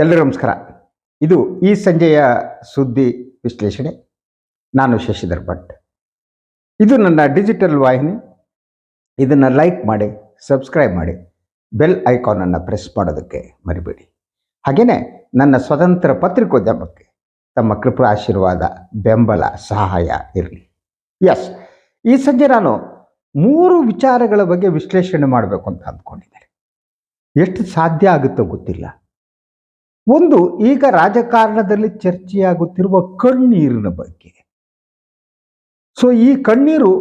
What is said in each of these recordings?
ಎಲ್ಲರಿಗೂ ನಮಸ್ಕಾರ. ಇದು ಈ ಸಂಜೆಯ ಸುದ್ದಿ ವಿಶ್ಲೇಷಣೆ. ನಾನು ಶಶಿಧರ್ ಭಟ್. ಇದು ನನ್ನ ಡಿಜಿಟಲ್ ವಾಹಿನಿ. ಇದನ್ನು ಲೈಕ್ ಮಾಡಿ, ಸಬ್ಸ್ಕ್ರೈಬ್ ಮಾಡಿ, ಬೆಲ್ ಐಕಾನನ್ನು ಪ್ರೆಸ್ ಮಾಡೋದಕ್ಕೆ ಮರಿಬೇಡಿ. ಹಾಗೆಯೇ ನನ್ನ ಸ್ವತಂತ್ರ ಪತ್ರಿಕೋದ್ಯಮಕ್ಕೆ ತಮ್ಮ ಕೃಪಾ ಆಶೀರ್ವಾದ, ಬೆಂಬಲ, ಸಹಾಯ ಇರಲಿ. ಎಸ್ ಈ ಸಂಜೆ ನಾನು ಮೂರು ವಿಚಾರಗಳ ಬಗ್ಗೆ ವಿಶ್ಲೇಷಣೆ ಮಾಡಬೇಕು ಅಂತ ಅಂದ್ಕೊಂಡಿದ್ದೇನೆ. ಎಷ್ಟು ಸಾಧ್ಯ ಆಗುತ್ತೋ ಗೊತ್ತಿಲ್ಲ. ಒಂದು ಈಗ ರಾಜಕಾರಣದಲ್ಲಿ ಚರ್ಚೆಯಾಗುತ್ತಿರುವ ಕಣ್ಣೀರಿನ ಬಗ್ಗೆ. ಸೊ ಈ ಕಣ್ಣೀರು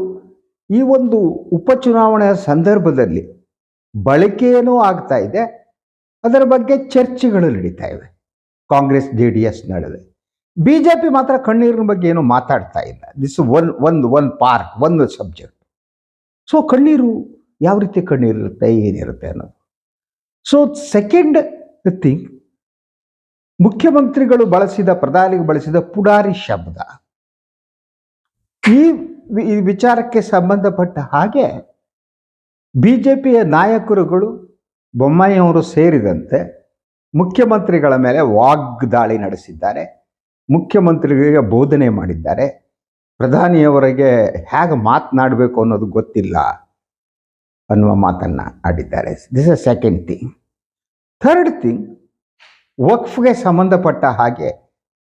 ಈ ಒಂದು ಉಪಚುನಾವಣೆಯ ಸಂದರ್ಭದಲ್ಲಿ ಬಳಕೆಯೇನೂ ಆಗ್ತಾ ಇದೆ. ಅದರ ಬಗ್ಗೆ ಚರ್ಚೆಗಳು ನಡೀತಾ ಇವೆ. ಕಾಂಗ್ರೆಸ್, ಜೆ ಡಿ ಎಸ್ ನಡುವೆ. ಬಿ ಜೆ ಪಿ ಮಾತ್ರ ಕಣ್ಣೀರಿನ ಬಗ್ಗೆ ಏನು ಮಾತಾಡ್ತಾ ಇಲ್ಲ. ದಿಸ್ ಒನ್ ಒಂದು ಒನ್ ಪಾರ್ಟ್ ಒಂದು ಸಬ್ಜೆಕ್ಟ್ ಸೊ ಕಣ್ಣೀರು ಯಾವ ರೀತಿ ಕಣ್ಣೀರಿರುತ್ತೆ, ಏನಿರುತ್ತೆ ಅನ್ನೋದು. ಸೊ ಸೆಕೆಂಡ್ ಥಿಂಗ್ ಮುಖ್ಯಮಂತ್ರಿಗಳು ಬಳಸಿದ, ಪ್ರಧಾನಿಗೆ ಬಳಸಿದ ಪುಡಾರಿ ಶಬ್ದ. ಈ ವಿಚಾರಕ್ಕೆ ಸಂಬಂಧಪಟ್ಟ ಹಾಗೆ ಬಿ ಜೆ ಪಿಯ ನಾಯಕರುಗಳು ಬೊಮ್ಮಾಯಿಯವರು ಸೇರಿದಂತೆ ಮುಖ್ಯಮಂತ್ರಿಗಳ ಮೇಲೆ ವಾಗ್ದಾಳಿ ನಡೆಸಿದ್ದಾರೆ. ಮುಖ್ಯಮಂತ್ರಿಗಳಿಗೆ ಬೋಧನೆ ಮಾಡಿದ್ದಾರೆ. ಪ್ರಧಾನಿಯವರಿಗೆ ಹೇಗೆ ಮಾತನಾಡಬೇಕು ಅನ್ನೋದು ಗೊತ್ತಿಲ್ಲ ಅನ್ನುವ ಮಾತನ್ನು ಆಡಿದ್ದಾರೆ. This a second thing third thing ವಕ್ಫ್ಗೆ ಸಂಬಂಧಪಟ್ಟ ಹಾಗೆ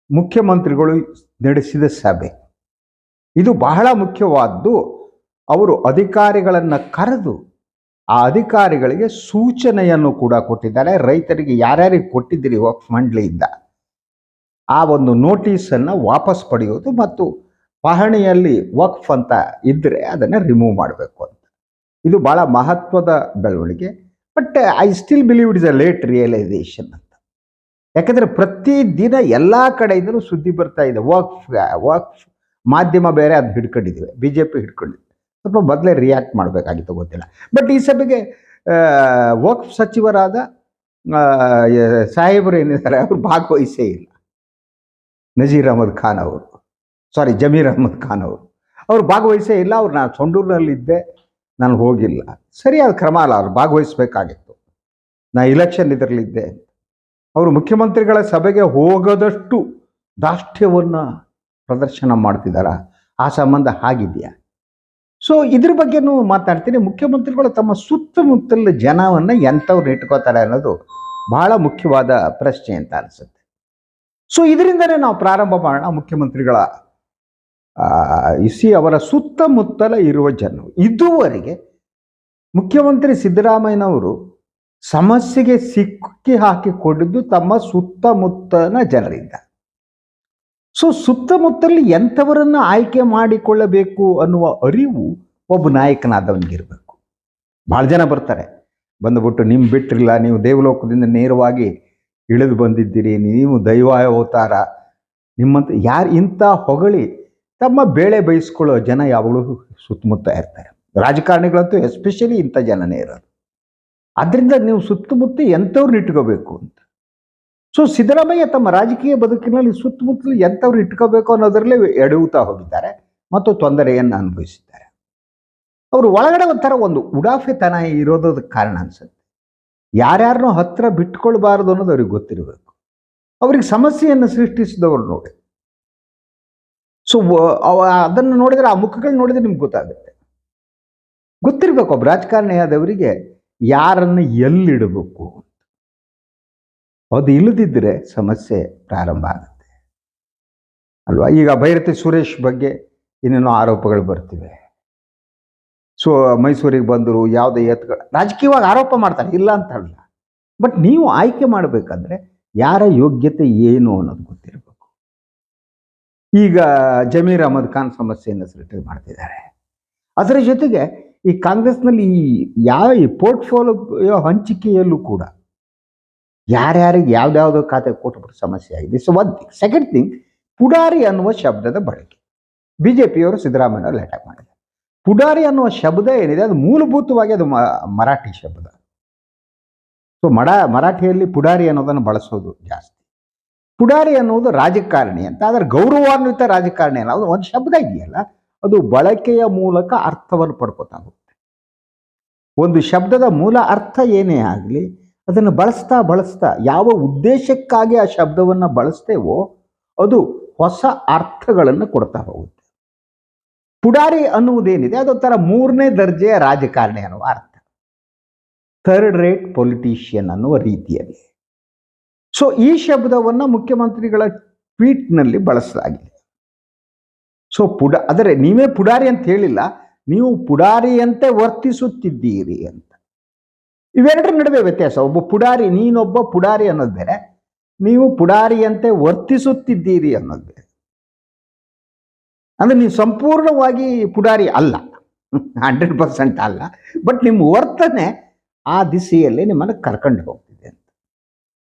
ಮುಖ್ಯಮಂತ್ರಿಗಳು ನಡೆಸಿದ ಸಭೆ. ಇದು ಬಹಳ ಮುಖ್ಯವಾದ್ದು, ಅವರು ಅಧಿಕಾರಿಗಳನ್ನು ಕರೆದು ಆ ಅಧಿಕಾರಿಗಳಿಗೆ ಸೂಚನೆಯನ್ನು ಕೂಡ ಕೊಟ್ಟಿದ್ದಾರೆ. ರೈತರಿಗೆ ಯಾರ್ಯಾರಿಗೆ ಕೊಟ್ಟಿದ್ದೀರಿ ವಕ್ಫ್ ಮಂಡಳಿಯಿಂದ? ಆ ಒಂದು ನೋಟಿಸನ್ನು ವಾಪಸ್ ಪಡೆಯೋದು ಮತ್ತು ಪಹಣಿಯಲ್ಲಿ ವಕ್ಫ್ ಅಂತ ಇದ್ದರೆ ಅದನ್ನು ರಿಮೂವ್ ಮಾಡಬೇಕು ಅಂತ. ಇದು ಬಹಳ ಮಹತ್ವದ ಬೆಳವಣಿಗೆ. But I still believe it is a late realisation ಯಾಕಂದರೆ ಪ್ರತಿದಿನ ಎಲ್ಲ ಕಡೆಯಿಂದಲೂ ಸುದ್ದಿ ಬರ್ತಾ ಇದೆ. ವಕ್ಫ್ ವಕ್ಫ್ ಮಾಧ್ಯಮ ಬೇರೆ ಅದು ಹಿಡ್ಕೊಂಡಿದ್ದೀವಿ ಬಿ ಜೆ ಪಿ ಹಿಡ್ಕೊಂಡಿದ್ವಿ. ಸ್ವಲ್ಪ ಮೊದಲೇ ರಿಯಾಕ್ಟ್ ಮಾಡಬೇಕಾಗಿತ್ತು, ಗೊತ್ತಿಲ್ಲ. ಬಟ್ ಈ ಸಭೆಗೆ ವಾಕ್ ಸಚಿವರಾದ ಸಾಹೇಬರು ಏನಿದ್ದಾರೆ, ಅವರು ಭಾಗವಹಿಸೇ ಇಲ್ಲ. ನಜೀರ್ ಅಹಮದ್ ಖಾನ್ ಅವರು. ಸಾರಿ ಜಮೀರ್ ಅಹಮದ್ ಖಾನ್ ಅವರು. ಅವ್ರು ಭಾಗವಹಿಸೇ ಇಲ್ಲ, ಅವ್ರು ನಾನು ಸೊಂಡೂರಿನಲ್ಲಿದ್ದೆ ನಾನು ಹೋಗಿಲ್ಲ. ಸರಿಯಾದ ಕ್ರಮ ಅಲ್ಲ, ಅವ್ರು ಭಾಗವಹಿಸಬೇಕಾಗಿತ್ತು. ನಾ ಇಲೆಕ್ಷನ್ ಇದರಲ್ಲಿದ್ದೆ ಅವರು ಮುಖ್ಯಮಂತ್ರಿಗಳ ಸಭೆಗೆ ಹೋಗದಷ್ಟು ದಾಷ್ಟ್ಯವನ್ನು ಪ್ರದರ್ಶನ ಮಾಡ್ತಿದ್ದಾರಾ ಆ ಸಂಬಂಧ ಹಾಗಿದೆಯಾ? ಸೊ ಇದ್ರ ಬಗ್ಗೆನೂ ಮಾತಾಡ್ತೀನಿ. ಮುಖ್ಯಮಂತ್ರಿಗಳು ತಮ್ಮ ಸುತ್ತಮುತ್ತಲ ಜನವನ್ನು ಎಂಥವ್ರು ಇಟ್ಕೋತಾರೆ ಅನ್ನೋದು ಬಹಳ ಮುಖ್ಯವಾದ ಪ್ರಶ್ನೆ ಅಂತ ಅನಿಸುತ್ತೆ. ಸೊ ಇದರಿಂದನೇ ನಾವು ಪ್ರಾರಂಭ ಮಾಡೋಣ ಮುಖ್ಯಮಂತ್ರಿಗಳ ಇಸಿ ಅವರ ಸುತ್ತಮುತ್ತಲ ಇರುವ ಜನರು. ಇದುವರೆಗೆ ಮುಖ್ಯಮಂತ್ರಿ ಸಿದ್ದರಾಮಯ್ಯನವರು ಸಮಸ್ಯೆಗೆ ಸಿಕ್ಕಿ ಹಾಕಿಕೊಂಡಿದ್ದು ತಮ್ಮ ಸುತ್ತಮುತ್ತನ ಜನರಿಂದ. ಸೊ ಸುತ್ತಮುತ್ತಲಿ ಎಂಥವರನ್ನ ಆಯ್ಕೆ ಮಾಡಿಕೊಳ್ಳಬೇಕು ಅನ್ನುವ ಅರಿವು ಒಬ್ಬ ನಾಯಕನಾದವನಿಗಿರಬೇಕು. ಭಾಳ ಜನ ಬರ್ತಾರೆ. ಬಂದುಬಿಟ್ಟು ನಿಮ್ಮ ಬಿಟ್ಟಿರಲ್ಲ ನೀವು ದೇವಲೋಕದಿಂದ ನೇರವಾಗಿ ಇಳಿದು ಬಂದಿದ್ದೀರಿ, ನೀವು ದೈವ ಅವತಾರ ನಿಮ್ಮಂತ, ಯಾರು ಇಂಥ ಹೊಗಳಿ ತಮ್ಮ ಬೇಳೆ ಬಯಸ್ಕೊಳ್ಳೋ ಜನ ಯಾವಾಗಲೂ ಸುತ್ತಮುತ್ತ ಇರ್ತಾರೆ. ರಾಜಕಾರಣಿಗಳಂತೂ ಎಸ್ಪೆಷಲಿ ಇಂಥ ಜನನೇ ಇರೋದು ಅದರಿಂದ ನೀವು ಸುತ್ತಮುತ್ತ ಎಂಥವ್ರನ್ನ ಇಟ್ಕೋಬೇಕು ಅಂತ. ಸೊ ಸಿದ್ದರಾಮಯ್ಯ ತಮ್ಮ ರಾಜಕೀಯ ಬದುಕಿನಲ್ಲಿ ಸುತ್ತಮುತ್ತಲು ಎಂಥವ್ರು ಇಟ್ಕೋಬೇಕು ಅನ್ನೋದರಲ್ಲೇ ಎಡವುತ್ತಾ ಹೋಗಿದ್ದಾರೆ ಮತ್ತು ತೊಂದರೆಯನ್ನು ಅನುಭವಿಸಿದ್ದಾರೆ. ಅವರು ಒಳಗಡೆ ಒಂಥರ ಒಂದು ಉಡಾಫೆತನ ಇರೋದಕ್ಕೆ ಕಾರಣ ಅನ್ಸುತ್ತೆ. ಯಾರ್ಯಾರನ್ನೂ ಹತ್ರ ಬಿಟ್ಕೊಳ್ಬಾರ್ದು ಅನ್ನೋದು ಅವ್ರಿಗೆ ಗೊತ್ತಿರಬೇಕು. ಅವ್ರಿಗೆ ಸಮಸ್ಯೆಯನ್ನು ಸೃಷ್ಟಿಸಿದವರು ನೋಡಿ. ಸೊ ಅದನ್ನು ನೋಡಿದ್ರೆ ಆ ಮುಖಗಳು ನೋಡಿದ್ರೆ ನಿಮ್ಗೆ ಗೊತ್ತಾಗುತ್ತೆ. ಗೊತ್ತಿರಬೇಕು ಒಬ್ಬ ರಾಜಕಾರಣಿ ಆದವರಿಗೆ ಯಾರನ್ನು ಎಲ್ಲಿಡಬೇಕು ಅದು ಇಲ್ಲದಿದ್ದರೆ ಸಮಸ್ಯೆ ಪ್ರಾರಂಭ ಆಗುತ್ತೆ. ಅಲ್ವಾ? ಈಗ ಭೈರತಿ ಸುರೇಶ್ ಬಗ್ಗೆ ಇನ್ನೇನೋ ಆರೋಪಗಳು ಬರ್ತಿವೆ. ಸೊ, ಮೈಸೂರಿಗೆ ಬಂದರು, ಯಾವುದೇ ಎತ್ಗಳು ರಾಜಕೀಯವಾಗಿ ಆರೋಪ ಮಾಡ್ತಾರೆ, ಇಲ್ಲ ಅಂತ ಅಲ್ಲ. ಬಟ್ ನೀವು ಆಯ್ಕೆ ಮಾಡಬೇಕಂದ್ರೆ ಯಾರ ಯೋಗ್ಯತೆ ಏನು ಅನ್ನೋದು ಗೊತ್ತಿರಬೇಕು. ಈಗ ಜಮೀರ್ ಅಹಮದ್ ಖಾನ್ ಸಮಸ್ಯೆಯನ್ನು ಸೃಷ್ಟಿ ಮಾಡ್ತಿದ್ದಾರೆ. ಅದರ ಜೊತೆಗೆ ಈ ಕಾಂಗ್ರೆಸ್ನಲ್ಲಿ ಈ ಯಾವ ಈ ಪೋರ್ಟ್ಫೋಲಿಯೋ ಹಂಚಿಕೆಯಲ್ಲೂ ಕೂಡ ಯಾರ್ಯಾರಿಗೆ ಯಾವ್ದಾವುದೋ ಖಾತೆ ಕೊಟ್ಬಿಟ್ಟು ಸಮಸ್ಯೆ ಆಗಿದೆ. So one thing second thing ಪುಡಾರಿ ಅನ್ನುವ ಶಬ್ದದ ಬಳಕೆ. ಬಿ ಜೆ ಪಿಯವರು ಅಟ್ಯಾಕ್ ಮಾಡಿದ್ದಾರೆ. ಪುಡಾರಿ ಅನ್ನುವ ಶಬ್ದ ಏನಿದೆ, ಅದು ಮೂಲಭೂತವಾಗಿ ಅದು ಮರಾಠಿ ಶಬ್ದ. ಸೊ ಮಡ, ಮರಾಠಿಯಲ್ಲಿ ಪುಡಾರಿ ಅನ್ನೋದನ್ನು ಬಳಸೋದು ಜಾಸ್ತಿ. ಪುಡಾರಿ ಅನ್ನುವುದು ರಾಜಕಾರಣಿ ಅಂತ ಆದರೆ ಗೌರವಾನ್ವಿತ ರಾಜಕಾರಣಿ ಅಲ್ಲ, ಅದು ಒಂದು ಶಬ್ದ ಇದೆಯಲ್ಲ. ಅದು ಬಳಕೆಯ ಮೂಲಕ ಅರ್ಥವನ್ನು ಪಡ್ಕೋತಾ ಹೋಗುತ್ತೆ ಒಂದು ಶಬ್ದದ ಮೂಲ ಅರ್ಥ ಏನೇ ಆಗಲಿ, ಅದನ್ನು ಬಳಸ್ತಾ ಬಳಸ್ತಾ ಯಾವ ಉದ್ದೇಶಕ್ಕಾಗಿ ಆ ಶಬ್ದವನ್ನು ಬಳಸ್ತೇವೋ ಅದು ಹೊಸ ಅರ್ಥಗಳನ್ನು ಕೊಡ್ತಾ ಹೋಗುತ್ತೆ. ಪುಡಾರಿ ಅನ್ನುವುದೇನಿದೆ, ಅದೊಂಥರ ಮೂರನೇ ದರ್ಜೆಯ ರಾಜಕಾರಣಿ ಅನ್ನುವ ಅರ್ಥ. ಥರ್ಡ್ ರೇಟ್ ಪೊಲಿಟೀಷಿಯನ್ ಅನ್ನುವ ರೀತಿಯಲ್ಲಿ. ಸೊ, ಈ ಶಬ್ದವನ್ನು ಮುಖ್ಯಮಂತ್ರಿಗಳ ಟ್ವೀಟ್ನಲ್ಲಿ ಬಳಸಲಾಗಿದೆ. ಸೊ ಪುಡ, ಆದರೆ ನೀವೇ ಪುಡಾರಿ ಅಂತ ಹೇಳಿಲ್ಲ, ನೀವು ಪುಡಾರಿಯಂತೆ ವರ್ತಿಸುತ್ತಿದ್ದೀರಿ ಅಂತ. ಇವೆರಡರ ನಡುವೆ ವ್ಯತ್ಯಾಸ. ಒಬ್ಬ ಪುಡಾರಿ, ನೀನೊಬ್ಬ ಪುಡಾರಿ ಅನ್ನೋದು ಬೇರೆ, ನೀವು ಪುಡಾರಿಯಂತೆ ವರ್ತಿಸುತ್ತಿದ್ದೀರಿ ಅನ್ನೋದು ಬೇರೆ. ಅಂದ್ರೆ ನೀವು ಸಂಪೂರ್ಣವಾಗಿ ಪುಡಾರಿ ಅಲ್ಲ, ಹಂಡ್ರೆಡ್ ಪರ್ಸೆಂಟ್ ಅಲ್ಲ, ಬಟ್ ನಿಮ್ಮ ವರ್ತನೆ ಆ ದಿಸೆಯಲ್ಲಿ ನಿಮ್ಮನ್ನು ಕರ್ಕೊಂಡು ಹೋಗ್ತಿದೆ ಅಂತ.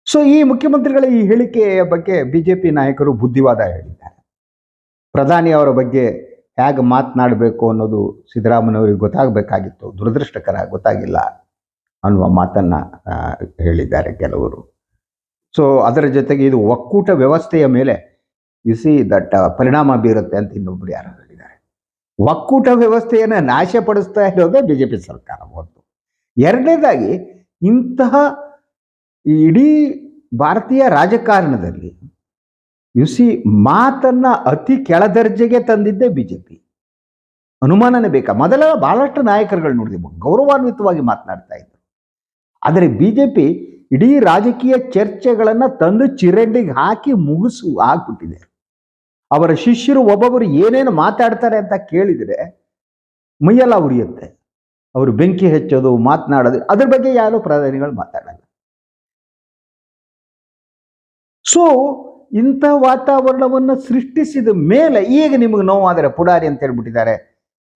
ಸೊ ಈ ಮುಖ್ಯಮಂತ್ರಿಗಳ ಈ ಹೇಳಿಕೆಯ ಬಗ್ಗೆ ಬಿಜೆಪಿ ನಾಯಕರು ಬುದ್ಧಿವಾದ ಹೇಳಿದ್ದಾರೆ. ಪ್ರಧಾನಿ ಅವರ ಬಗ್ಗೆ ಹೇಗೆ ಮಾತನಾಡಬೇಕು ಅನ್ನೋದು ಸಿದ್ದರಾಮಯ್ಯವರಿಗೆ ಗೊತ್ತಾಗಬೇಕಾಗಿತ್ತು. ದುರದೃಷ್ಟಕರ ಗೊತ್ತಾಗಿಲ್ಲ ಅನ್ನುವ ಮಾತನ್ನು ಹೇಳಿದ್ದಾರೆ ಕೆಲವರು. ಸೊ ಅದರ ಜೊತೆಗೆ ಇದು ಒಕ್ಕೂಟ ವ್ಯವಸ್ಥೆಯ ಮೇಲೆ ಇಸಿ ದಟ್ಟ ದಟ್ ಪರಿಣಾಮ ಬೀರುತ್ತೆ ಅಂತ ಇನ್ನೊಬ್ರು ಯಾರು ಹೇಳಿದ್ದಾರೆ. ಒಕ್ಕೂಟ ವ್ಯವಸ್ಥೆಯನ್ನು ನಾಶಪಡಿಸ್ತಾ ಇರೋದೇ ಪಿ ಸರ್ಕಾರ ಒಂದು ಎರಡನೇದಾಗಿ ಇಂತಹ ಇಡೀ ಭಾರತೀಯ ರಾಜಕಾರಣದಲ್ಲಿ ಯು ಸಿ ಮಾತನ್ನ ಅತಿ ಕೆಳದರ್ಜೆಗೆ ತಂದಿದ್ದೇ ಬಿಜೆಪಿ. ಅನುಮಾನನೇ ಬೇಕಾ? ಮೊದಲ ಬಹಳಷ್ಟು ನಾಯಕರುಗಳು ನೋಡಿದ್ವಿ, ಗೌರವಾನ್ವಿತವಾಗಿ ಮಾತನಾಡ್ತಾ ಇದ್ರು. ಆದರೆ ಬಿಜೆಪಿ ಇಡೀ ರಾಜಕೀಯ ಚರ್ಚೆಗಳನ್ನು ತಂದು ಚಿರಂಡಿಗೆ ಹಾಕಿ ಮುಗಿಸು ಆಗ್ಬಿಟ್ಟಿದೆ. ಅವರ ಶಿಷ್ಯರು ಒಬ್ಬೊಬ್ಬರು ಏನೇನು ಮಾತಾಡ್ತಾರೆ ಅಂತ ಕೇಳಿದರೆ ಮೈಯೆಲ್ಲ ಉರಿಯುತ್ತೆ. ಅವರು ಬೆಂಕಿ ಹೆಚ್ಚೋದು, ಮಾತನಾಡೋದು, ಅದ್ರ ಬಗ್ಗೆ ಯಾರು ಪ್ರಧಾನಿಗಳು ಮಾತಾಡಲ್ಲ. ಸೊ ಇಂಥ ವಾತಾವರಣವನ್ನು ಸೃಷ್ಟಿಸಿದ ಮೇಲೆ ಈಗ ನಿಮಗೆ ನೋವಾದರೆ ಪುಡಾರಿ ಅಂತ ಹೇಳ್ಬಿಟ್ಟಿದ್ದಾರೆ.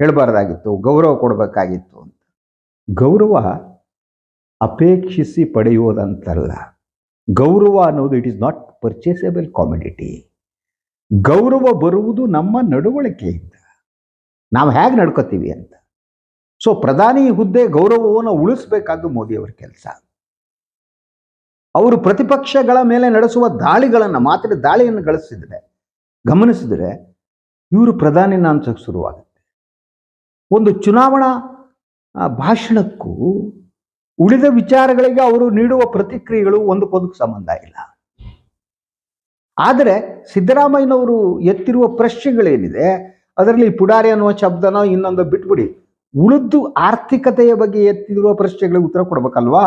ಹೇಳಬಾರ್ದಾಗಿತ್ತು, ಗೌರವ ಕೊಡಬೇಕಾಗಿತ್ತು ಅಂತ. ಗೌರವ ಅಪೇಕ್ಷಿಸಿ ಪಡೆಯುವುದಂತಲ್ಲ ಗೌರವ ಅನ್ನೋದು it is not purchasable commodity ಗೌರವ ಬರುವುದು ನಮ್ಮ ನಡವಳಿಕೆಯಿಂದ. ನಾವು ಹೇಗೆ ನಡ್ಕೋತೀವಿ ಅಂತ. ಸೊ ಪ್ರಧಾನಿ ಹುದ್ದೆ ಗೌರವವನ್ನು ಉಳಿಸ್ಬೇಕಾದ್ದು ಮೋದಿಯವ್ರ ಕೆಲಸ. ಅವರು ಪ್ರತಿಪಕ್ಷಗಳ ಮೇಲೆ ನಡೆಸುವ ದಾಳಿಗಳನ್ನು ಮಾತ್ರ ದಾಳಿಯನ್ನು ಗಳಿಸಿದ್ರೆ, ಗಮನಿಸಿದ್ರೆ ಇವರು ಪ್ರಧಾನಿ ನಾನ್ಸಕ್ಕೆ ಶುರುವಾಗುತ್ತೆ. ಒಂದು ಚುನಾವಣಾ ಭಾಷಣಕ್ಕೂ ಉಳಿದ ವಿಚಾರಗಳಿಗೆ ಅವರು ನೀಡುವ ಪ್ರತಿಕ್ರಿಯೆಗಳು ಒಂದಕ್ಕೊಂದಕ್ಕೆ ಸಂಬಂಧ ಇಲ್ಲ. ಆದರೆ ಸಿದ್ದರಾಮಯ್ಯನವರು ಎತ್ತಿರುವ ಪ್ರಶ್ನೆಗಳೇನಿದೆ, ಅದರಲ್ಲಿ ಪುಡಾರಿ ಅನ್ನುವ ಶಬ್ದನೋ ಇನ್ನೊಂದು ಬಿಟ್ಬಿಡಿ. ಉಳಿದು ಆರ್ಥಿಕತೆಯ ಬಗ್ಗೆ ಎತ್ತಿರುವ ಪ್ರಶ್ನೆಗಳಿಗೆ ಉತ್ತರ ಕೊಡ್ಬೇಕಲ್ವಾ?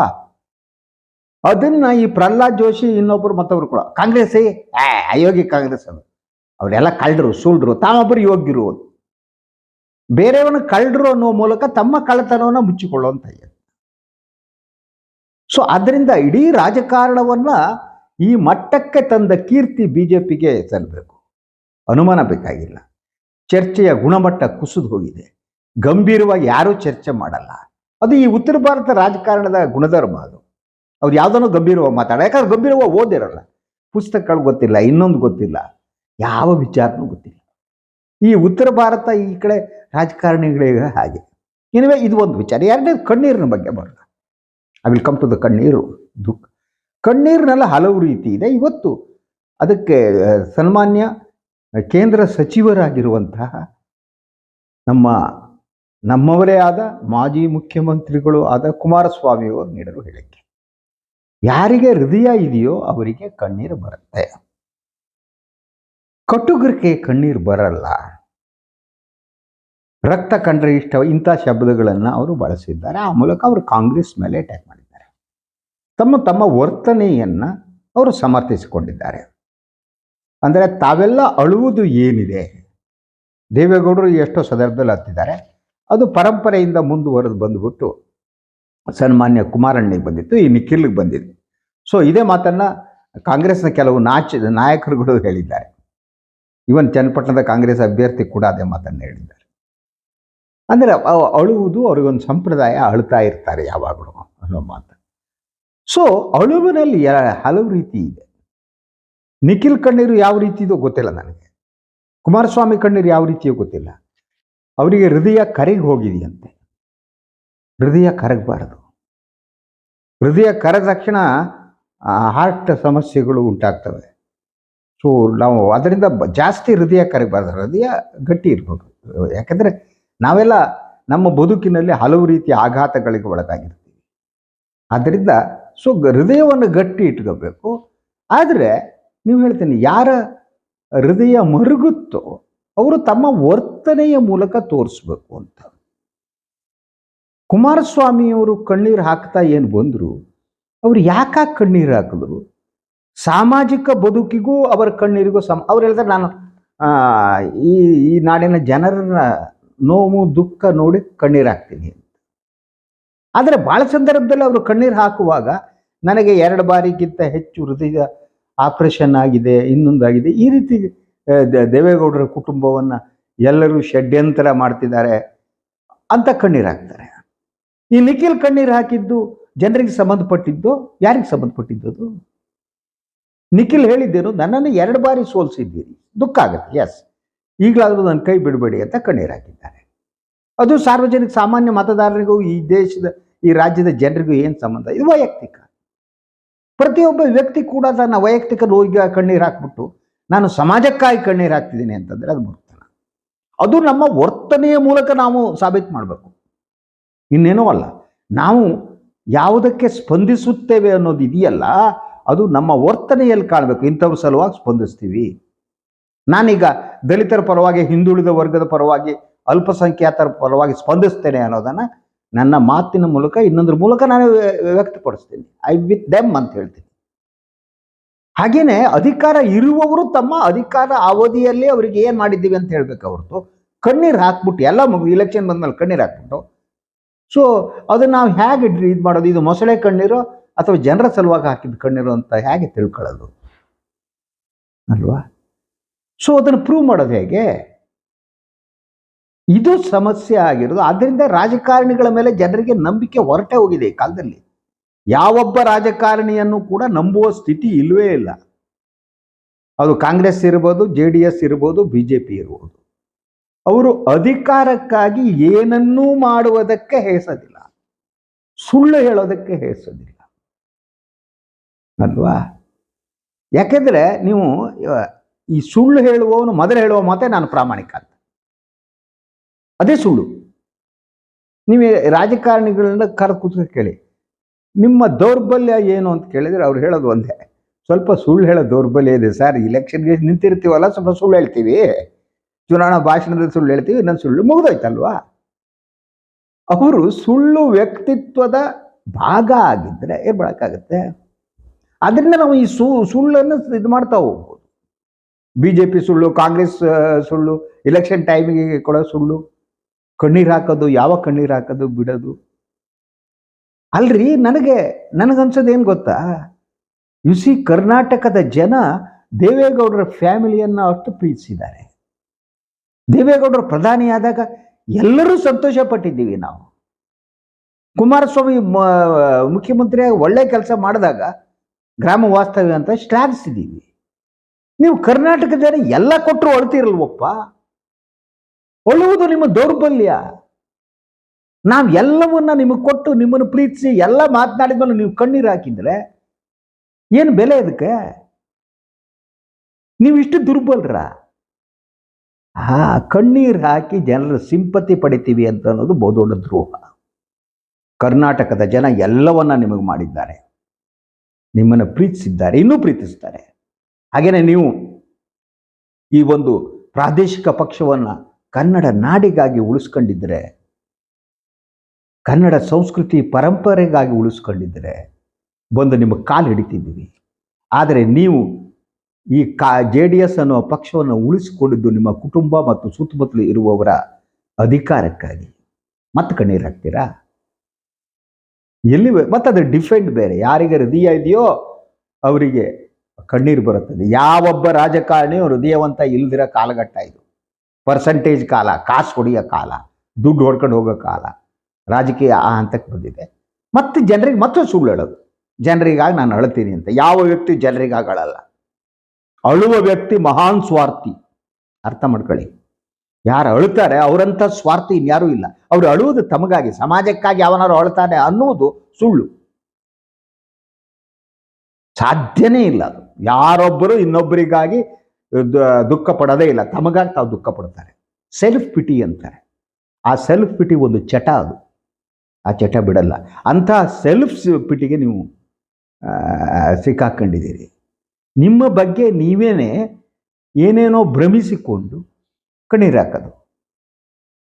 ಅದನ್ನ ಈ ಪ್ರಹ್ಲಾದ್ ಜೋಶಿ ಇನ್ನೊಬ್ರು ಮತ್ತೊಬ್ರು ಕೂಡ. ಕಾಂಗ್ರೆಸ್ ಏ, ಅಯೋಗ್ಯ ಕಾಂಗ್ರೆಸ್ ಅದು. ಅವರೆಲ್ಲ ಕಳ್ಳರು, ಸುಳ್ರು ತಾವೊಬ್ಬರು ಯೋಗ್ಯರು. ಬೇರೆಯವನ ಕಳ್ಳರು ಅನ್ನುವ ಮೂಲಕ ತಮ್ಮ ಕಳ್ಳತನವನ್ನ ಮುಚ್ಚಿಕೊಳ್ಳುವಂತ ಸೊ ಅದರಿಂದ ಇಡೀ ರಾಜಕಾರಣವನ್ನ ಈ ಮಟ್ಟಕ್ಕೆ ತಂದ ಕೀರ್ತಿ ಬಿಜೆಪಿಗೆ ತರಬೇಕು ಅನುಮಾನ ಬೇಕಾಗಿಲ್ಲ. ಚರ್ಚೆಯ ಗುಣಮಟ್ಟ ಕುಸಿದು ಹೋಗಿದೆ. ಗಂಭೀರವಾಗಿ ಯಾರೂ ಚರ್ಚೆ ಮಾಡಲ್ಲ. ಅದು ಈ ಉತ್ತರ ಭಾರತ ರಾಜಕಾರಣದ ಗುಣಧರ್ಮ ಅದು. ಅವ್ರು ಯಾವ್ದನ್ನು ಗಂಭೀರವಾಗಿ ಮಾತಾಡೋ ಯಾಕಂದ್ರೆ ಗಂಭೀರವಾಗಿ ಓದಿರಲ್ಲ. ಪುಸ್ತಕಗಳು ಗೊತ್ತಿಲ್ಲ, ಇನ್ನೊಂದು ಗೊತ್ತಿಲ್ಲ. ಯಾವ ವಿಚಾರನೂ ಗೊತ್ತಿಲ್ಲ. ಈ ಉತ್ತರ ಭಾರತ ಈ ಕಡೆ ರಾಜಕಾರಣಿಗಳಿಗೆ ಹಾಗೆ. ಏನಿವೆ ಇದು ಒಂದು ವಿಚಾರ. ಎರಡನೇದು ಕಣ್ಣೀರಿನ ಬಗ್ಗೆ ಬರೋಣ I will come to the ಕಣ್ಣೀರು. ದುಃಖ ಕಣ್ಣೀರಿನೆಲ್ಲ ಹಲವು ರೀತಿ ಇದೆ. ಇವತ್ತು ಅದಕ್ಕೆ ಸನ್ಮಾನ್ಯ ಕೇಂದ್ರ ಸಚಿವರಾಗಿರುವಂತಹ ನಮ್ಮ, ನಮ್ಮವರೇ ಆದ ಮಾಜಿ ಮುಖ್ಯಮಂತ್ರಿಗಳು ಆದ ಕುಮಾರಸ್ವಾಮಿಯವರು ನೀಡಲು ಹೇಳಿಕೆ. ಯಾರಿಗೆ ಹೃದಯ ಇದೆಯೋ ಅವರಿಗೆ ಕಣ್ಣೀರು ಬರುತ್ತೆ. ಕಟುಗರಿಗೆ ಕಣ್ಣೀರು ಬರಲ್ಲ. ರಕ್ತ ಕಂಡ್ರೆ ಇಷ್ಟ ಇಂಥ ಶಬ್ದಗಳನ್ನು ಅವರು ಬಳಸಿದ್ದಾರೆ. ಆ ಮೂಲಕ ಅವರು ಕಾಂಗ್ರೆಸ್ ಮೇಲೆ ಅಟ್ಯಾಕ್ ಮಾಡಿದ್ದಾರೆ. ತಮ್ಮ ತಮ್ಮ ವರ್ತನೆಯನ್ನು ಅವರು ಸಮರ್ಥಿಸಿಕೊಂಡಿದ್ದಾರೆ. ಅಂದರೆ ತಾವೆಲ್ಲ ಅಳುವುದು ಏನಿದೆ? ದೇವೇಗೌಡರು ಎಷ್ಟೋ ಸಂದರ್ಭದಲ್ಲಿ ಹತ್ತಿದ್ದಾರೆ ಅದು ಪರಂಪರೆಯಿಂದ ಮುಂದುವರೆದು ಬಂದುಬಿಟ್ಟು ಸನ್ಮಾನ್ಯ ಕುಮಾರಣ್ಣಿಗೆ ಬಂದಿತ್ತು, ಈ ನಿಖಿಲ್ಗೆ ಬಂದಿದೆ ಸೊ ಇದೇ ಮಾತನ್ನು ಕಾಂಗ್ರೆಸ್ನ ಕೆಲವು ನಾಚ, ನಾಯಕರುಗಳು ಹೇಳಿದ್ದಾರೆ. ಇವನ್ ಚನ್ನಪಟ್ಟಣದ ಕಾಂಗ್ರೆಸ್ ಅಭ್ಯರ್ಥಿ ಕೂಡ ಅದೇ ಮಾತನ್ನು ಹೇಳಿದ್ದಾರೆ. ಅಂದರೆ ಅಳುವುದು ಅವ್ರಿಗೊಂದು ಸಂಪ್ರದಾಯ ಅಳ್ತಾ ಇರ್ತಾರೆ ಯಾವಾಗಲೂ ಅನ್ನೋ ಮಾತು. ಸೊ ಅಳುವಿನಲ್ಲಿ ಹಲವು ರೀತಿ ಇದೆ. ನಿಖಿಲ್ ಕಣ್ಣೀರು ಯಾವ ರೀತಿದೋ ಗೊತ್ತಿಲ್ಲ ನನಗೆ. ಕುಮಾರಸ್ವಾಮಿ ಕಣ್ಣೀರು ಯಾವ ರೀತಿಯೋ ಗೊತ್ತಿಲ್ಲ. ಅವರಿಗೆ ಹೃದಯ ಕರೆಗೆ ಹೋಗಿದೆಯಂತೆ. ಹೃದಯ ಕರಗಬಾರದು. ಹೃದಯ ಕರೆದ ತಕ್ಷಣ ಹಾರ್ಟ್ ಸಮಸ್ಯೆಗಳು ಉಂಟಾಗ್ತವೆ. ಸೊ ನಾವು ಅದರಿಂದ ಜಾಸ್ತಿ ಹೃದಯ ಕರಗಬಾರ್ದು. ಹೃದಯ ಗಟ್ಟಿ ಇರಬೇಕು ಯಾಕಂದರೆ ನಾವೆಲ್ಲ ನಮ್ಮ ಬದುಕಿನಲ್ಲಿ ಹಲವು ರೀತಿಯ ಆಘಾತಗಳಿಗೆ ಒಳಗಾಗಿರ್ತೀವಿ. ಆದ್ದರಿಂದ ಸೊ ಹೃದಯವನ್ನು ಗಟ್ಟಿ ಇಟ್ಕೋಬೇಕು. ಆದರೆ ನೀವು ಹೇಳ್ತೀನಿ, ಯಾರ ಹೃದಯ ಮರುಗುತ್ತೋ, ಅವರು ತಮ್ಮ ವರ್ತನೆಯ ಮೂಲಕ ತೋರಿಸ್ಬೇಕು ಅಂತ. ಕುಮಾರಸ್ವಾಮಿಯವರು ಕಣ್ಣೀರು ಹಾಕ್ತಾ ಏನು ಬಂದರು? ಅವ್ರು ಯಾಕೆ ಕಣ್ಣೀರು ಹಾಕಿದ್ರು? ಸಾಮಾಜಿಕ ಬದುಕಿಗೂ ಅವರ ಕಣ್ಣೀರಿಗೂ ಸಮ ಅವ್ರು ಹೇಳಿದ್ರೆ ನಾನು ಈ ಈ ನಾಡಿನ ಜನರ ನೋವು, ದುಃಖ ನೋಡಿ ಕಣ್ಣೀರು ಹಾಕ್ತೀನಿ ಅಂತ. ಆದರೆ ಭಾಳ ಸಂದರ್ಭದಲ್ಲಿ ಅವರು ಕಣ್ಣೀರು ಹಾಕುವಾಗ ನನಗೆ ಎರಡು ಬಾರಿಗಿಂತ ಹೆಚ್ಚು ಹೃದಯ ಆಪರೇಷನ್ ಆಗಿದೆ ಇನ್ನೊಂದಾಗಿದೆ ಈ ರೀತಿ ದೇವೇಗೌಡರ ಕುಟುಂಬವನ್ನು ಎಲ್ಲರೂ ಷಡ್ಯಂತರ ಮಾಡ್ತಿದ್ದಾರೆ ಅಂತ ಕಣ್ಣೀರು ಹಾಕ್ತಾರೆ. ಈ ನಿಖಿಲ್ ಕಣ್ಣೀರು ಹಾಕಿದ್ದು ಜನರಿಗೆ ಸಂಬಂಧಪಟ್ಟಿದ್ದು? ಯಾರಿಗೆ ಸಂಬಂಧಪಟ್ಟಿದ್ದು ಅದು? ನಿಖಿಲ್ ಹೇಳಿದ್ದೇನು, ನನ್ನನ್ನು ಎರಡು ಬಾರಿ ಸೋಲಿಸಿದ್ದೀರಿ. ದುಃಖ ಆಗುತ್ತೆ ಎಸ್ ಈಗಲಾದರೂ ನನ್ನ ಕೈ ಬಿಡಬೇಡಿ ಅಂತ ಕಣ್ಣೀರು ಹಾಕಿದ್ದಾರೆ. ಅದು ಸಾರ್ವಜನಿಕ ಸಾಮಾನ್ಯ ಮತದಾರರಿಗೂ, ಈ ದೇಶದ, ಈ ರಾಜ್ಯದ ಜನರಿಗೂ ಏನು ಸಂಬಂಧ? ಇದು ವೈಯಕ್ತಿಕ. ಪ್ರತಿಯೊಬ್ಬ ವ್ಯಕ್ತಿ ಕೂಡ ತನ್ನ ವೈಯಕ್ತಿಕ ನೋವಿಗೆ ಕಣ್ಣೀರು ಹಾಕ್ಬಿಟ್ಟು, ನಾನು ಸಮಾಜಕ್ಕಾಗಿ ಕಣ್ಣೀರು ಹಾಕ್ತಿದ್ದೀನಿ ಅಂತಂದರೆ ಅದು ಮುಕ್ತನ ಅದು ನಮ್ಮ ವರ್ತನೆಯ ಮೂಲಕ ನಾವು ಸಾಬೀತು ಮಾಡಬೇಕು. ಇನ್ನೇನೂ ಅಲ್ಲ. ನಾವು ಯಾವುದಕ್ಕೆ ಸ್ಪಂದಿಸುತ್ತೇವೆ ಅನ್ನೋದು ಇದೆಯಲ್ಲ, ಅದು ನಮ್ಮ ವರ್ತನೆಯಲ್ಲಿ ಕಾಣಬೇಕು. ಇಂಥವ್ರ ಸಲುವಾಗಿ ಸ್ಪಂದಿಸ್ತೀವಿ. ನಾನೀಗ ದಲಿತರ ಪರವಾಗಿ, ಹಿಂದುಳಿದ ವರ್ಗದ ಪರವಾಗಿ, ಅಲ್ಪಸಂಖ್ಯಾತರ ಪರವಾಗಿ ಸ್ಪಂದಿಸ್ತೇನೆ ಅನ್ನೋದನ್ನು ನನ್ನ ಮಾತಿನ ಮೂಲಕ, ಇನ್ನೊಂದ್ರ ಮೂಲಕ ನಾನು ವ್ಯ- ವ್ಯಕ್ತಪಡಿಸ್ತೀನಿ. ಐ ವಿತ್ ದೆಮ್ ಅಂತ ಹೇಳ್ತೀನಿ. ಹಾಗೇನೆ ಅಧಿಕಾರ ಇರುವವರು ತಮ್ಮ ಅಧಿಕಾರ ಅವಧಿಯಲ್ಲಿ ಅವರಿಗೆ ಏನು ಮಾಡಿದ್ದೀವಿ ಅಂತ ಹೇಳ್ಬೇಕು ಹೊರತು ಕಣ್ಣೀರು ಹಾಕ್ಬಿಟ್ಟು, ಎಲ್ಲ ಮಗು ಇಲೆಕ್ಷನ್ ಬಂದ್ಮೇಲೆ ಕಣ್ಣೀರು ಹಾಕ್ಬಿಟ್ಟು ಸೊ ಅದನ್ನು ನಾವು ಹೇಗೆ ಇದು ಮಾಡೋದು? ಇದು ಮೊಸಳೆ ಕಣ್ಣೀರು ಅಥವಾ ಜನರ ಸಲುವಾಗಿ ಹಾಕಿದ ಕಣ್ಣೀರು ಅಂತ ಹೇಗೆ ತಿಳ್ಕೊಳ್ಳೋದು? ಅಲ್ವಾ? ಸೊ ಅದನ್ನು ಪ್ರೂವ್ ಮಾಡೋದು ಹೇಗೆ? ಇದು ಸಮಸ್ಯೆ ಆಗಿರೋದು. ಆದ್ದರಿಂದ ರಾಜಕಾರಣಿಗಳ ಮೇಲೆ ಜನರಿಗೆ ನಂಬಿಕೆ ಹೊರಟೆ ಹೋಗಿದೆ ಈ ಕಾಲದಲ್ಲಿ. ಯಾವೊಬ್ಬ ರಾಜಕಾರಣಿಯನ್ನು ಕೂಡ ನಂಬುವ ಸ್ಥಿತಿ ಇಲ್ಲವೇ ಇಲ್ಲ. ಅದು ಕಾಂಗ್ರೆಸ್ ಇರ್ಬೋದು, ಜೆ ಡಿ ಎಸ್ ಇರ್ಬೋದು, ಬಿ ಜೆ ಪಿ ಇರ್ಬೋದು. ಅವರು ಅಧಿಕಾರಕ್ಕಾಗಿ ಏನನ್ನೂ ಮಾಡುವುದಕ್ಕೆ ಹೇಸದಿಲ್ಲ. ಸುಳ್ಳು ಹೇಳೋದಕ್ಕೆ ಹೇಸದಿಲ್ಲ. ಅಲ್ವಾ? ಯಾಕೆಂದ್ರೆ ನೀವು, ಈ ಸುಳ್ಳು ಹೇಳುವವನು ಮೊದಲು ಹೇಳುವ ಮಾತೇ ನಾನು ಪ್ರಾಮಾಣಿಕ ಅಂತ. ಅದೇ ಸುಳ್ಳು. ನೀವು ರಾಜಕಾರಣಿಗಳನ್ನ ಕರೆದು ಕೂತ್ಕೊಂಡು ಕೇಳಿ. ನಿಮ್ಮ ದೌರ್ಬಲ್ಯ ಏನು ಅಂತ ಕೇಳಿದ್ರೆ ಅವ್ರು ಹೇಳೋದು ಒಂದೇ. ಸ್ವಲ್ಪ ಸುಳ್ಳು ಹೇಳೋ ದೌರ್ಬಲ್ಯ ಇದೆ ಸರ್. ಇಲೆಕ್ಷನ್ಗೆ ನಿಂತಿರ್ತೀವಲ್ಲ, ಸ್ವಲ್ಪ ಸುಳ್ಳು ಹೇಳ್ತೀವಿ. ಚುನಾವಣಾ ಭಾಷಣದಲ್ಲಿ ಸುಳ್ಳು ಹೇಳ್ತೀವಿ, ಇನ್ನೊಂದು ಸುಳ್ಳು ಮುಗಿದೋಯ್ತಲ್ವಾ? ಅವರು ಸುಳ್ಳು ವ್ಯಕ್ತಿತ್ವದ ಭಾಗ ಆಗಿದ್ರೆ ಏನು ಮಾಡೋಕ್ಕಾಗತ್ತೆ? ಅದರಿಂದ ನಾವು ಈ ಸು, ಸುಳ್ಳನ್ನು ಇದು ಮಾಡ್ತಾ ಹೋಗ್ಬೋದು. ಬಿ ಜೆ ಪಿ ಸುಳ್ಳು, ಕಾಂಗ್ರೆಸ್ ಸುಳ್ಳು ಇಲೆಕ್ಷನ್ ಟೈಮಿಗೆ ಕೊಡೋ ಸುಳ್ಳು, ಕಣ್ಣೀರು ಹಾಕೋದು, ಯಾವ ಕಣ್ಣೀರು ಹಾಕೋದು, ಬಿಡೋದು. ಅಲ್ರಿ, ನನಗೆ, ನನಗನ್ಸೋದು ಏನು ಗೊತ್ತಾ? ಯು ಸಿ ಕರ್ನಾಟಕದ ಜನ ದೇವೇಗೌಡರ ಫ್ಯಾಮಿಲಿಯನ್ನ ಅಷ್ಟು ಪ್ರೀತಿಸಿದ್ದಾರೆ. ದೇವೇಗೌಡರು ಪ್ರಧಾನಿಯಾದಾಗ ಎಲ್ಲರೂ ಸಂತೋಷ ಪಟ್ಟಿದ್ದೀವಿ ನಾವು. ಕುಮಾರಸ್ವಾಮಿ ಮುಖ್ಯಮಂತ್ರಿಯಾಗಿ ಒಳ್ಳೆ ಕೆಲಸ ಮಾಡಿದಾಗ ಗ್ರಾಮ ವಾಸ್ತವ್ಯ ಅಂತ ಶ್ಲಾಘಿಸಿದ್ದೀವಿ. ನೀವು ಕರ್ನಾಟಕದಲ್ಲಿ ಎಲ್ಲ ಕೊಟ್ಟರು ಅಳ್ತಿರಲ್ವಪ್ಪ? ಒಳ್ಳುವುದು ನಿಮ್ಮ ದೌರ್ಬಲ್ಯ. ನಾವು ಎಲ್ಲವನ್ನ ನಿಮಗೆ ಕೊಟ್ಟು ನಿಮ್ಮನ್ನು ಪ್ರೀತಿಸಿ ಎಲ್ಲ ಮಾತನಾಡಿದ್ಮೇಲೆ ನೀವು ಕಣ್ಣೀರು ಹಾಕಿದ್ರೆ ಏನು ಬೆಲೆ ಅದಕ್ಕೆ ನೀವು ಇಷ್ಟು ದುರ್ಬಲರ. ಆ ಕಣ್ಣೀರು ಹಾಕಿ ಜನರ ಸಿಂಪತಿ ಪಡಿತೀವಿ ಅಂತ ಅನ್ನೋದು ಬಹುದೊಡ್ಡ ದ್ರೋಹ. ಕರ್ನಾಟಕದ ಜನ ಎಲ್ಲವನ್ನ ನಿಮಗೆ ಮಾಡಿದ್ದಾರೆ. ನಿಮ್ಮನ್ನು ಪ್ರೀತಿಸಿದ್ದಾರೆ, ಇನ್ನೂ ಪ್ರೀತಿಸ್ತಾರೆ. ಹಾಗೇನೆ ನೀವು ಈ ಒಂದು ಪ್ರಾದೇಶಿಕ ಪಕ್ಷವನ್ನ ಕನ್ನಡ ನಾಡಿಗಾಗಿ ಉಳಿಸ್ಕೊಂಡಿದ್ರೆ, ಕನ್ನಡ ಸಂಸ್ಕೃತಿ ಪರಂಪರೆಗಾಗಿ ಉಳಿಸ್ಕೊಂಡಿದ್ರೆ, ಬಂದು ನಿಮ್ಮ ಕಾಲು ಹಿಡಿತಿದ್ದೀವಿ. ಆದರೆ ನೀವು ಈ ಕಾ, ಜೆ ಡಿ ಎಸ್ ಅನ್ನೋ ಪಕ್ಷವನ್ನು ಉಳಿಸಿಕೊಂಡಿದ್ದು ನಿಮ್ಮ ಕುಟುಂಬ ಮತ್ತು ಸುತ್ತಮುತ್ತಲು ಇರುವವರ ಅಧಿಕಾರಕ್ಕಾಗಿ. ಮತ್ತೆ ಕಣ್ಣೀರು ಹಾಕ್ತೀರಾ? ಎಲ್ಲಿ ಮತ್ತೆ ಅದು ಡಿಫೆಂಡ್ ಬೇರೆ. ಯಾರಿಗೆ ಹೃದಯ ಇದೆಯೋ ಅವರಿಗೆ ಕಣ್ಣೀರು ಬರುತ್ತದೆ. ಯಾವೊಬ್ಬ ರಾಜಕಾರಣಿ ಹೃದಯವಂತ ಇಲ್ದಿರೋ ಕಾಲಘಟ್ಟ ಇದು. ಪರ್ಸೆಂಟೇಜ್ ಕಾಲ, ಕಾಸು ಹೊಡೆಯೋ ಕಾಲ, ದುಡ್ಡು ಹೊಡ್ಕೊಂಡು ಹೋಗೋ ಕಾಲ, ರಾಜಕೀಯ ಆ ಹಂತಕ್ಕೆ ಬಂದಿದೆ. ಮತ್ತೆ ಜನರಿಗೆ ಮತ್ತೆ ಸುಳ್ಳು ಹೇಳೋದು. ಜನರಿಗಾಗಿ ನಾನು ಅಳ್ತೀನಿ ಅಂತ. ಯಾವ ವ್ಯಕ್ತಿ ಜನರಿಗಾಗಿ ಅಳುವ ವ್ಯಕ್ತಿ ಮಹಾನ್ ಸ್ವಾರ್ಥಿ. ಅರ್ಥ ಮಾಡ್ಕೊಳ್ಳಿ. ಯಾರು ಅಳುತ್ತಾರೆ ಅವರಂಥ ಸ್ವಾರ್ಥಿ ಇನ್ಯಾರೂ ಇಲ್ಲ. ಅವರು ಅಳುವುದು ತಮಗಾಗಿ, ಸಮಾಜಕ್ಕಾಗಿ ಯಾವನಾರು ಅಳುತ್ತಾನೆ ಅನ್ನುವುದು ಸುಳ್ಳು. ಸಾಧ್ಯನೇ ಇಲ್ಲ ಅದು. ಯಾರೊಬ್ಬರು ಇನ್ನೊಬ್ಬರಿಗಾಗಿ ದುಃಖ ಪಡೋದೇ ಇಲ್ಲ. ತಮಗಾಗಿ ತಾವು ದುಃಖ ಪಡ್ತಾರೆ ಸೆಲ್ಫ್ ಪಿಟಿ ಅಂತಾರೆ. ಆ ಸೆಲ್ಫ್ ಪಿಟಿ ಒಂದು ಚಟ ಅದು. ಆ ಚಟ ಬಿಡಲ್ಲ. ಅಂತಹ ಸೆಲ್ಫ್ ಪಿಟಿಗೆ ನೀವು ಸಿಕ್ಕಾಕೊಂಡಿದ್ದೀರಿ. ನಿಮ್ಮ ಬಗ್ಗೆ ನೀವೇನೇ ಏನೇನೋ ಭ್ರಮಿಸಿಕೊಂಡು ಕಣ್ಣೀರು ಹಾಕೋದು.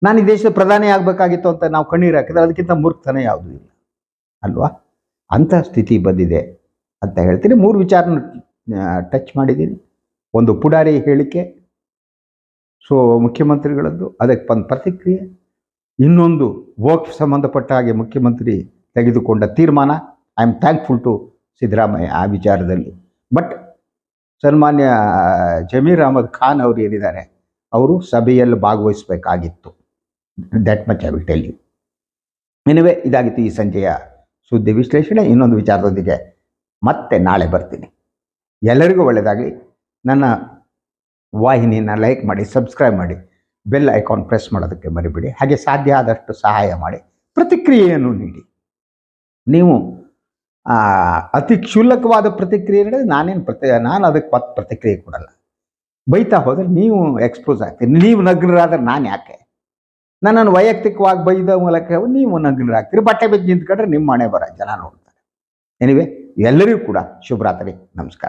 ನಾನು ಈ ದೇಶದ ಪ್ರಧಾನಿ ಆಗಬೇಕಾಗಿತ್ತು ಅಂತ ನಾವು ಕಣ್ಣೀರು ಹಾಕಿದ್ರೆ ಅದಕ್ಕಿಂತ ಮೂರ್ಖತನ ಯಾವುದೂ ಇಲ್ಲ, ಅಲ್ವಾ? ಅಂಥ ಸ್ಥಿತಿ ಬಂದಿದೆ ಅಂತ ಹೇಳ್ತೀನಿ. ಮೂರು ವಿಚಾರನ ಟಚ್ ಮಾಡಿದ್ದೀನಿ. ಒಂದು ಪುಡಾರಿ ಹೇಳಿಕೆ, ಸೊ, ಮುಖ್ಯಮಂತ್ರಿಗಳದ್ದು, ಅದಕ್ಕೆ ಬಂದ ಪ್ರತಿಕ್ರಿಯೆ. ಇನ್ನೊಂದು ವೋಕ್ ಸಂಬಂಧಪಟ್ಟ ಹಾಗೆ ಮುಖ್ಯಮಂತ್ರಿ ತೆಗೆದುಕೊಂಡ ತೀರ್ಮಾನ I am thankful to Siddaramaiah ಆ ವಿಚಾರದಲ್ಲಿ. ಬಟ್ ಸನ್ಮಾನ್ಯ ಜಮೀರ್ ಅಹಮದ್ ಖಾನ್ ಅವರು ಏನಿದ್ದಾರೆ, ಅವರು ಸಭೆಯಲ್ಲಿ ಭಾಗವಹಿಸಬೇಕಾಗಿತ್ತು. That much I will tell you ಇನ್ನುವೇ ಇದಾಗಿತ್ತು ಈ ಸಂಜೆಯ ಸುದ್ದಿ ವಿಶ್ಲೇಷಣೆ. ಇನ್ನೊಂದು ವಿಚಾರದೊಂದಿಗೆ ಮತ್ತೆ ನಾಳೆ ಬರ್ತೀನಿ. ಎಲ್ಲರಿಗೂ ಒಳ್ಳೆಯದಾಗಲಿ. ನನ್ನ ವಾಹಿನಿಯನ್ನು ಲೈಕ್ ಮಾಡಿ ಸಬ್ಸ್ಕ್ರೈಬ್ ಮಾಡಿ ಬೆಲ್ ಐಕಾನ್ ಪ್ರೆಸ್ ಮಾಡೋದಕ್ಕೆ ಮರಿಬೇಡಿ. ಹಾಗೆ ಸಾಧ್ಯ ಆದಷ್ಟು ಸಹಾಯ ಮಾಡಿ. ಪ್ರತಿಕ್ರಿಯೆಯನ್ನು ನೀಡಿ. ನೀವು ಅತಿ ಕ್ಷುಲ್ಲಕವಾದ ಪ್ರತಿಕ್ರಿಯೆ ನಡೆದು ನಾನೇನು ಪ್ರತಿ, ನಾನು ಅದಕ್ಕೆ ಮತ್ತೆ ಪ್ರತಿಕ್ರಿಯೆ ಕೊಡಲ್ಲ. ಬೈತಾ ಹೋದ್ರೆ ನೀವು ಎಕ್ಸ್ಪೋಸ್ ಆಗ್ತೀರಿ. ನೀವು ನಗ್ನರಾದ್ರೆ ನಾನು ಯಾಕೆ? ನನ್ನನ್ನು ವೈಯಕ್ತಿಕವಾಗಿ ಬೈದ ಮೂಲಕ ನೀವು ನಗ್ನರಾಗ್ತೀರಿ. ಬಟ್ಟೆ ಬಿದ್ದು ನಿಂತ್ಕೊಂಡ್ರೆ ನಿಮ್ಮ ಮನೆ ಬರ, ಜನ ನೋಡ್ತಾರೆ. ಎನಿವೆ ಎಲ್ಲರಿಗೂ ಕೂಡ ಶುಭರಾತ್ರಿ. ನಮಸ್ಕಾರ.